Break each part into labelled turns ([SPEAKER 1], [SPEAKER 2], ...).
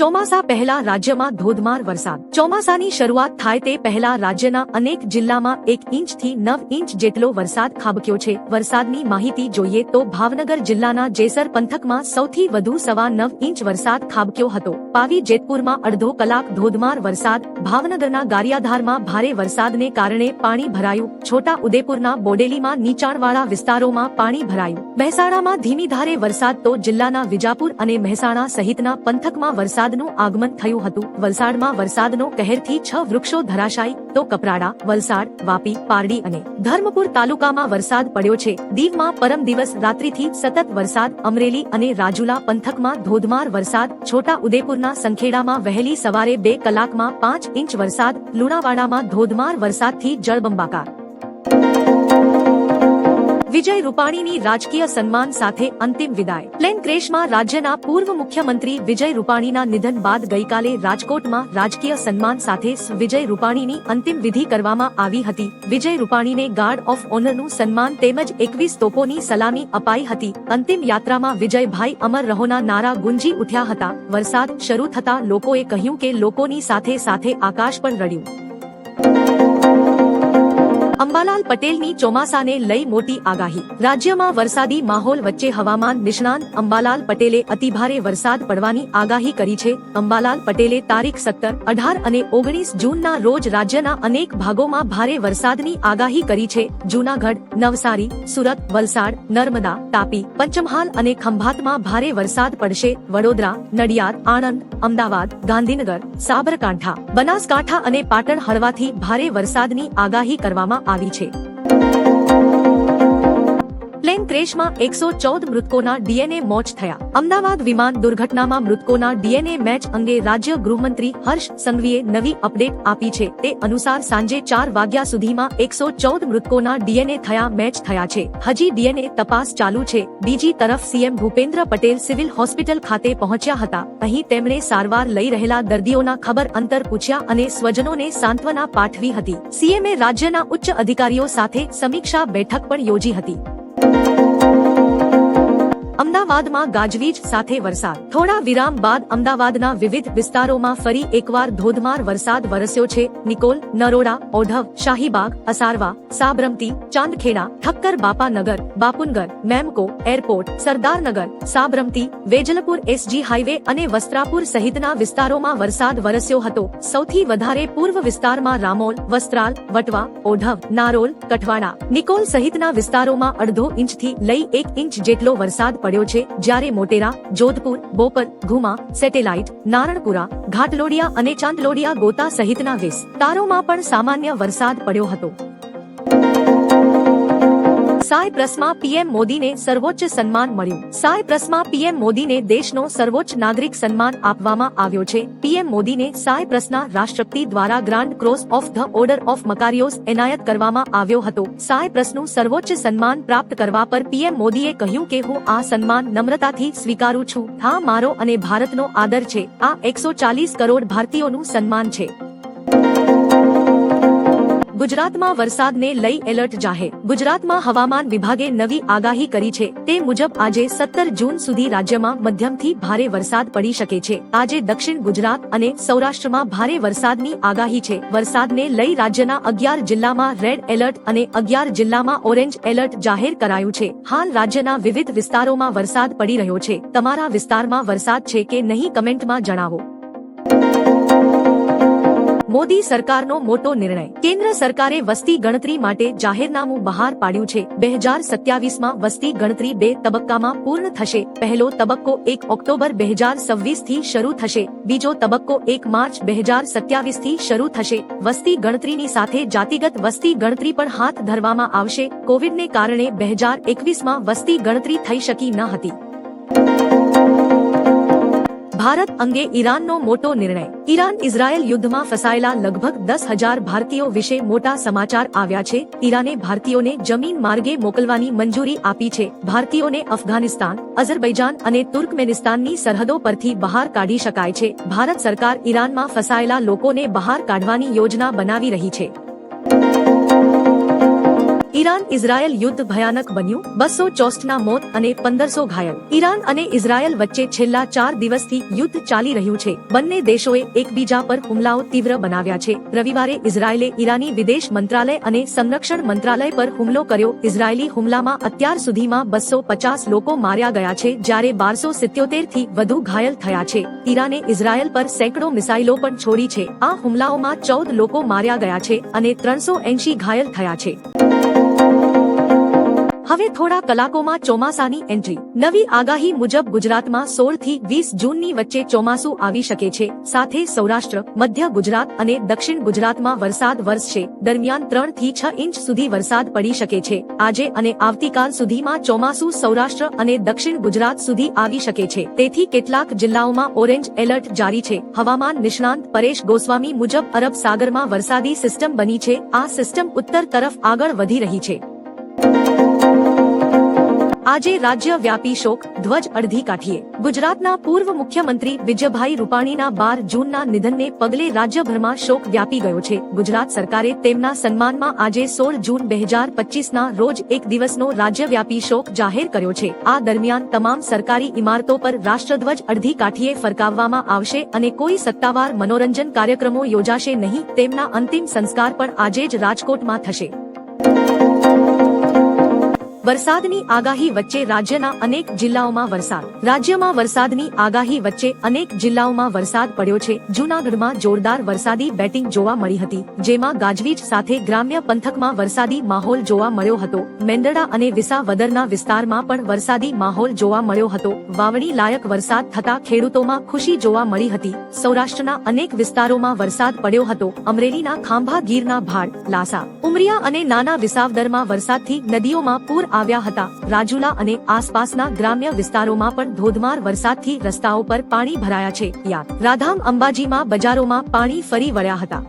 [SPEAKER 1] ચોમાસા પહેલા રાજ્યમાં ધોધમાર વરસાદ. ચોમાસાની શરૂઆત થાય તે પહેલા રાજ્યના અનેક જિલ્લામાં એક ઇંચથી નવ ઇંચ જેટલો વરસાદ ખાબક્યો છે. વરસાદની માહિતી જોઈએ તો ભાવનગર જિલ્લાના જેસર પંથકમાં સૌથી વધુ સવા નવ ઇંચ વરસાદ ખાબક્યો હતો. પાવી જેતપુરમાં અડધો કલાક ધોધમાર વરસાદ. ભાવનગરના ગારિયાધારમાં ભારે વરસાદને કારણે પાણી ભરાયું. છોટા ઉદેપુરના બોડેલીમાં નીચાણવાળા વિસ્તારોમાં પાણી ભરાયું. મહેસાણામાં ધીમી ધારે વરસાદ તો જિલ્લાના વિજાપુર અને મહેસાણા સહિતના પંથકમાં વરસાદનું આગમન થયું હતું. વલસાડમાં વરસાદનો કહેરથી છ વૃક્ષો ધરાશાયી. તો કપરાડા, વલસાડ, વાપી, પારડી અને ધર્મપુર તાલુકામાં વરસાદ પડ્યો છે. દીવમાં પરમ દિવસ રાત્રિથી સતત વરસાદ, અમરેલી અને રાજુલા પંથકમાં ધોધમાર વરસાદ. છોટા ઉદેપુરના સંખેડામાં વહેલી સવારે બે કલાકમાં પાંચ ઇંચ વરસાદ. લુણાવાડામાં ધોધમાર વરસાદથી જળબંબાકાર. વિજય રૂપાણીની રાજકીય સન્માન સાથે અંતિમ વિદાય. પ્લેન ક્રેશમાં રાજ્યના પૂર્વ મુખ્યમંત્રી વિજય રૂપાણીના નિધન બાદ ગઈકાલે રાજકોટમાં રાજકીય સન્માન સાથે વિજય રૂપાણીની અંતિમ વિધિ કરવામાં આવી હતી. વિજય રૂપાણીને ગાર્ડ ઓફ ઓનરનું સન્માન તેમજ એકવીસ તોપોની સલામી અપાઈ હતી. અંતિમ યાત્રામાં વિજયભાઈ અમર રહોના નારા ગુંજી ઉઠ્યા હતા. વરસાદ શરૂ થતા લોકોએ કહ્યું કે લોકોની સાથે સાથે આકાશ પણ રડ્યું. અંબાલાલ પટેલની ચોમાસાને લઈ મોટી આગાહી. રાજ્યમાં વરસાદી માહોલ વચ્ચે હવામાન નિષ્ણાંત અંબાલાલ પટેલે અતિભારે વરસાદ પડવાની આગાહી કરી છે. અંબાલાલ પટેલે તારીખ સત્તર, અઢાર અને ઓગણીસ જૂનના રોજ રાજ્યના અનેક ભાગોમાં ભારે વરસાદની આગાહી કરી છે. જૂનાગઢ, નવસારી, સુરત, વલસાડ, નર્મદા, તાપી, પંચમહાલ અને ખંભાતમાં ભારે વરસાદ પડશે. વડોદરા, નડિયાદ, આણંદ, અમદાવાદ, ગાંધીનગર, સાબરકાંઠા, બનાસકાંઠા અને પાટણ હળવાથી ભારે વરસાદની આગાહી કરવામાં આવી છે. ક્રેશમાં એકસો ચૌદ મૃતકોના ડીએનએ મોચ થયા. અમદાવાદ વિમાન દુર્ઘટનામાં મૃતકોના ડીએનએ મેચ અંગે રાજ્ય ગૃહમંત્રી હર્ષ સંઘવીએ નવી અપડેટ આપી છે. તે અનુસાર સાંજે ચાર વાગ્યા સુધીમાં એકસો ચૌદ મૃતકોના ડીએનએ થયા મેચ થયા છે. હજી ડીએનએ તપાસ ચાલુ છે. બીજી તરફ CM Bhupendra Patel civil hospital ખાતે પહોંચ્યા હતા. અહીં તેમણે સારવાર લઈ રહેલા દર્દીઓના ખબર અંતર પૂછ્યા અને સ્વજનોને સાંત્વના પાઠવી હતી. સીએમએ રાજ્યના ઉચ્ચ અધિકારીઓ સાથે સમીક્ષા બેઠક પણ યોજી હતી. અમદાવાદમાં ગાજવીજ સાથે વરસાદ. થોડા વિરામ બાદ અમદાવાદના વિવિધ વિસ્તારોમાં ફરી એકવાર ધોધમાર વરસાદ વરસ્યો છે. Nikol, Naroda, Odhav, Shahibag, Asarwa, Sabarmati, Chandkheda, Thakkar, Bapanagar, Bapunagar, Memco, airport, Sardarnagar, Sabarmati, Vejalpur, SG highway અને વસ્ત્રાપુર સહિતના વિસ્તારોમાં વરસાદ વરસ્યો હતો. સૌથી વધારે પૂર્વ વિસ્તારમાં રામોલ, વસ્ત્રાલ, વટવા, ઓઢવ, નારોલ, કઠવાડા. નિકોલ સહિતના વિસ્તારોમાં અડધો ઇંચથી લઈ એક ઇંચ જેટલો વરસાદ પડ્યો છે જ્યારે મોટેરા, જોધપુર, બોપલ, ઘુમા, સેટેલાઇટ, નારણપુરા, ઘાટલોડિયા અને ચાંદલોડિયા ગોતા સહિતના વિસ્તારોમાં પણ સામાન્ય વરસાદ પડ્યો હતો. સાયપ્રસમાં પીએમ મોદીને સર્વોચ્ચ સન્માન મળ્યું. સાયપ્રસમાં પીએમ મોદીને દેશનો સર્વોચ્ચ નાગરિક સન્માન આપવામાં આવ્યો છે. પીએમ મોદીને સાયપ્રસના રાષ્ટ્રપતિ દ્વારા grand cross of the order of Makarios એનાયત કરવામાં આવ્યો હતો. સાયપ્રસનું સર્વોચ્ચ સન્માન પ્રાપ્ત કરવા પર પીએમ મોદીએ કહ્યું કે હું આ સન્માન નમ્રતાથી સ્વીકારું છું. હા, મારો અને ભારતનો આદર છે. આ એકસો ચાલીસ કરોડ ભારતીયોનું સન્માન છે. ગુજરાતમાં વરસાદને લઈ એલર્ટ જાહેર. ગુજરાતમાં હવામાન વિભાગે નવી આગાહી કરી છે. તે મુજબ આજે સત્તર જૂન સુધી રાજ્યમાં મધ્યમથી ભારે વરસાદ પડી શકે છે. આજે દક્ષિણ ગુજરાત અને સૌરાષ્ટ્રમાં ભારે વરસાદની આગાહી છે. વરસાદને લઈ રાજ્યના અગિયાર જિલ્લામાં રેડ એલર્ટ અને અગિયાર જિલ્લામાં ઓરેન્જ એલર્ટ જાહેર કરાયું છે. હાલ રાજ્યના વિવિધ વિસ્તારોમાં વરસાદ પડી રહ્યો છે. તમારા વિસ્તારમાં વરસાદ છે કે નહીં કમેન્ટમાં જણાવો. મોદી સરકારનો મોટો નિર્ણય. કેન્દ્ર સરકારે વસ્તી ગણતરી માટે જાહેરનામું બહાર પાડ્યું છે. બે હજાર સત્યાવીસમાં વસ્તી ગણતરી બે તબક્કામાં પૂર્ણ થશે. પહેલો તબક્કો એક ઓક્ટોબર બે હજાર સવ્વીસથી શરૂ થશે. બીજો તબક્કો એક માર્ચ બે હજાર સત્યાવીસથી શરૂ થશે. વસ્તી ગણતરીની સાથે જાતિગત વસ્તી ગણતરી પણ હાથ ધરવામાં આવશે. કોવિડને કારણે બે હજાર એકવીસમાં વસ્તી ગણતરી થઈ શકી ન હતી. ભારત અંગે ઈરાનનો મોટો નિર્ણય. ઈરાન ઇઝરાયલ યુદ્ધમાં ફસાયેલા લગભગ દસ હજાર ભારતીયો વિશે મોટા સમાચાર આવ્યા છે. ઈરાને ભારતીયોને જમીન માર્ગે મોકલવાની મંજૂરી આપી છે. ભારતીયોને અફઘાનિસ્તાન, અઝરબૈજાન અને તુર્કમેનિસ્તાનની સરહદો પરથી બહાર કાઢી શકાય છે. ભારત સરકાર ઈરાનમાં ફસાયેલા લોકોને બહાર કાઢવાની યોજના બનાવી રહી છે. ઈરાન ઇઝરાયલ યુદ્ધ ભયાનક બન્યું. બસો ચોસઠના મોત અને પંદરસો ઘાયલ. ઈરાન અને ઇઝરાયલ વચ્ચે છેલ્લા ચાર દિવસથી યુદ્ધ ચાલી રહ્યું છે. બંને દેશોએ એકબીજા પર હુમલાઓ તીવ્ર બનાવ્યા છે. રવિવારે ઇઝરાયલે ઈરાની વિદેશ મંત્રાલય અને સંરક્ષણ મંત્રાલય પર હુમલો કર્યો. ઇઝરાયેલી હુમલામાં અત્યાર સુધીમાં બસો પચાસ લોકો માર્યા ગયા છે, જ્યારે બારસો સિત્યોતેરથી વધુ ઘાયલ થયા છે. ઈરાને ઇઝરાયલ પર સેંકડો મિસાઇલો પણ છોડી છે. આ હુમલાઓમાં ચૌદ લોકો માર્યા ગયા છે અને ત્રણસો એંશી ઘાયલ થયા છે. હવે થોડા કલાકોમાં ચોમાસાની એન્ટ્રી. નવી આગાહી મુજબ ગુજરાતમાં સોળથી વીસ જૂનની વચ્ચે ચોમાસું આવી શકે છે. સાથે સૌરાષ્ટ્ર, મધ્ય ગુજરાત અને દક્ષિણ ગુજરાતમાં વરસાદ વરસશે. દરમિયાન ત્રણથી છ ઇંચ સુધી વરસાદ પડી શકે છે. આજે અને આવતીકાલ સુધીમાં ચોમાસું સૌરાષ્ટ્ર અને દક્ષિણ ગુજરાત સુધી આવી શકે છે. તેથી કેટલાક જિલ્લાઓમાં ઓરેન્જ એલર્ટ જારી છે. હવામાન નિષ્ણાંત પરેશ ગોસ્વામી મુજબ અરબ સાગરમાં વરસાદી સિસ્ટમ બની છે. આ સિસ્ટમ ઉત્તર તરફ આગળ વધી રહી છે. આજે રાજ્યવ્યાપી શોક ધ્વજ અડધી કાઠીએ. ગુજરાતના પૂર્વ મુખ્યમંત્રી વિજયભાઈ રૂપાણીના બાર જૂનના નિધનને પગલે રાજ્યભરમાં શોક વ્યાપી ગયો છે. ગુજરાત સરકારે તેમના સન્માનમાં આજે સોળ જૂન બે હજાર પચીસના રોજ એક દિવસનો રાજ્યવ્યાપી શોક જાહેર કર્યો છે. આ દરમિયાન તમામ સરકારી ઇમારતો પર રાષ્ટ્રધ્વજ અડધી કાઠીએ ફરકાવવામાં આવશે અને કોઈ સત્તાવાર મનોરંજન કાર્યક્રમો યોજાશે નહીં. તેમના અંતિમ સંસ્કાર પણ આજે જ રાજકોટમાં થશે. વરસાદની આગાહી વચ્ચે રાજ્યના અનેક જિલ્લાઓમાં વરસાદ. રાજ્યમાં વરસાદની આગાહી વચ્ચે અનેક જિલ્લાઓમાં વરસાદ પડ્યો છે. જૂનાગઢમાં જોરદાર વરસાદી બેટિંગ જોવા મળી હતી, જેમાં ગાજવીજ સાથે ગ્રામ્ય પંથકમાં વરસાદી માહોલ જોવા મળ્યો હતો. મેંદડા અને વિસાવદરના વિસ્તારમાં પણ વરસાદી માહોલ જોવા મળ્યો હતો. વાવણી લાયક વરસાદ થતા ખેડૂતોમાં ખુશી જોવા મળી હતી. સૌરાષ્ટ્રના અનેક વિસ્તારોમાં વરસાદ પડ્યો હતો. અમરેલીના ખાંભા ગીરના ભાડ, લાસા. ઉમરિયા અને નાના વિસાવદરમાં વરસાદથી નદીઓમાં પૂર આવ્યા હતા. રાજુલા અને આસપાસના ગ્રામ્ય વિસ્તારોમાં પણ ધોધમાર વરસાદથી રસ્તાઓ પર પાણી ભરાયા છે. યાદ રાધામ અંબાજીમાં બજારોમાં પાણી ફરી વળ્યા હતા.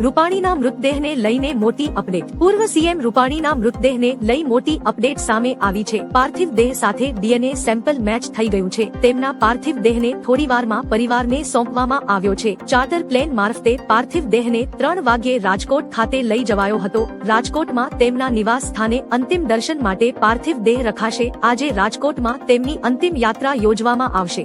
[SPEAKER 1] રૂપાણીના મૃતદેહને લઈને મોટી અપડેટ. પૂર્વ સીએમ રૂપાણીના મૃતદેહને લઈ મોટી અપડેટ સામે આવી છે. પાર્થિવ દેહ સાથે ડીએનએ સેમ્પલ મેચ થઈ ગયું છે. તેમના પાર્થિવ દેહને થોડીવારમાં પરિવારને સોંપવામાં આવ્યો છે. ચાર્ટર પ્લેન મારફતે પાર્થિવ દેહને ત્રણ વાગ્યે રાજકોટ ખાતે લઈ જવાયો હતો. રાજકોટમાં તેમના નિવાસ સ્થાને અંતિમ દર્શન માટે પાર્થિવ દેહ રખાશે. આજે રાજકોટમાં તેમની અંતિમ યાત્રા યોજવામાં આવશે.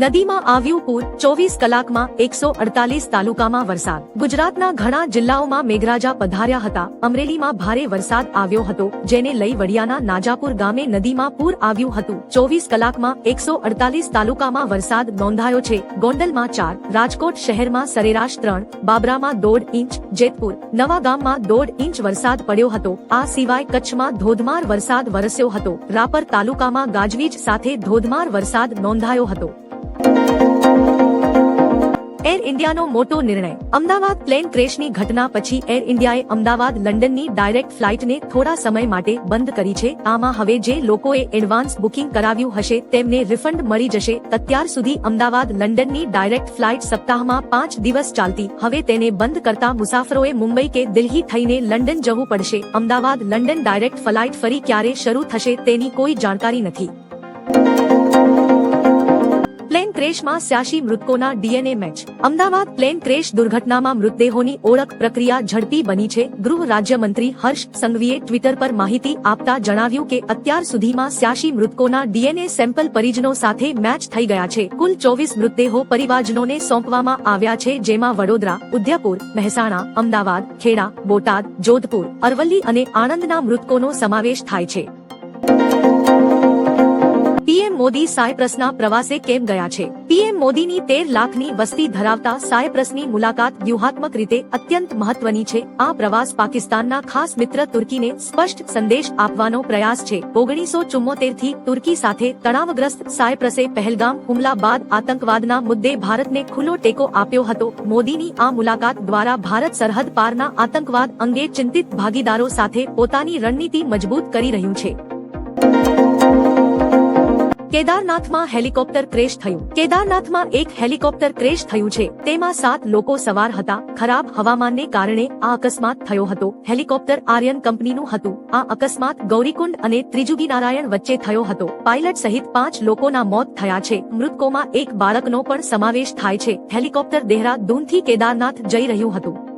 [SPEAKER 1] નદીમાં આવ્યું પૂર ચોવીસ કલાકમાં એકસો અડતાલીસ તાલુકામાં વરસાદ. ગુજરાતના ઘણા જિલ્લાઓમાં મેઘરાજા પધાર્યા હતા. અમરેલીમાં ભારે વરસાદ આવ્યો હતો, જેને લઈ વડિયાના નાજાપુર ગામે નદીમાં પૂર આવ્યું હતું. ચોવીસ કલાકમાં એકસો અડતાલીસ તાલુકામાં વરસાદ નોંધાયો છે. ગોંડલમાં ચાર, રાજકોટ શહેરમાં સરેરાશ ત્રણ, બાબરામાં દોઢ ઇંચ, જેતપુર નવા ગામમાં દોઢ ઇંચ વરસાદ પડ્યો હતો. આ સિવાય કચ્છમાં ધોધમાર વરસાદ વરસ્યો હતો. રાપર તાલુકામાં ગાજવીજ સાથે ધોધમાર વરસાદ નોંધાયો હતો. એર ઇન્ડિયાનો મોટો નિર્ણય. અમદાવાદ પ્લેન ક્રેશની ઘટના પછી એર ઇન્ડિયાએ અમદાવાદ લંડનની ડાયરેક્ટ ફ્લાઇટને થોડા સમય માટે બંધ કરી છે. આમાં હવે જે લોકોએ એડવાન્સ બુકિંગ કરાવ્યું હશે તેમને રિફંડ મળી જશે. અત્યાર સુધી અમદાવાદ લંડનની ડાયરેક્ટ ફ્લાઇટ સપ્તાહમાં પાંચ દિવસ ચાલતી. હવે તેને બંધ કરતા મુસાફરોએ મુંબઈ કે દિલ્હી થઈને લંડન જવું પડશે. અમદાવાદ લંડન ડાયરેક્ટ ફ્લાઇટ ફરી ક્યારે શરૂ થશે તેની કોઈ જાણકારી નથી. પ્લેન ક્રેશમાં સ્યાશી મૃતકોના DNA match. Ahmedabad plane crash દુર્ઘટનામાં મૃતદેહોની ઓળખ પ્રક્રિયા ઝડપી બની છે. ગૃહ રાજ્યમંત્રી હર્ષ સંઘવીએ ટ્વિટર પર માહિતી આપતા જણાવ્યું કે અત્યાર સુધીમાં સ્યાશી મૃતકોના ડીએનએ સેમ્પલ પરિજનો સાથે મેચ થઈ ગયા છે. કુલ ચોવીસ મૃતદેહો પરિવારજનોને સોંપવામાં આવ્યા છે, જેમાં વડોદરા, ઉદયપુર, મહેસાણા, અમદાવાદ, ખેડા, બોટાદ, જોધપુર, અરવલ્લી અને આણંદના મૃતકોનો સમાવેશ થાય છે. પીએમ મોદી સાયપ્રસના પ્રવાસે કેમ ગયા છે? પીએમ મોદીની તેર લાખની વસ્તી ધરાવતા સાયપ્રસની મુલાકાત વ્યૂહાત્મક રીતે અત્યંત મહત્વની છે. આ પ્રવાસ પાકિસ્તાનના ખાસ મિત્ર તુર્કીને સ્પષ્ટ સંદેશ આપવાનો પ્રયાસ છે. ઓગણીસો ચુમ્મોતેરથી તુર્કી સાથે તણાવગ્રસ્ત સાયપ્રસે પહેલગામ હુમલા બાદ આતંકવાદના મુદ્દે ભારતને ખુલ્લો ટેકો આપ્યો હતો. મોદીની આ મુલાકાત દ્વારા ભારત સરહદ પારના આતંકવાદ અંગે ચિંતિત ભાગીદારો સાથે પોતાની રણનીતિ મજબૂત કરી રહ્યું છે. કેદારનાથમાં હેલિકોપ્ટર ક્રેશ થયું. કેદારનાથમાં એક હેલિકોપ્ટર ક્રેશ થયું છે. તેમાં સાત લોકો સવાર હતા. ખરાબ હવામાનને કારણે આ અકસ્માત થયો હતો. હેલિકોપ્ટર આર્યન કંપનીનું હતું. આ અકસ્માત ગૌરીકુંડ અને ત્રિજુગી નારાયણ વચ્ચે થયો હતો. પાયલટ સહિત પાંચ લોકોના મોત થયા છે. મૃતકોમાં એક બાળકનો પણ સમાવેશ થાય છે. હેલિકોપ્ટર દેહરાદૂનથી કેદારનાથ જઈ રહ્યું હતું.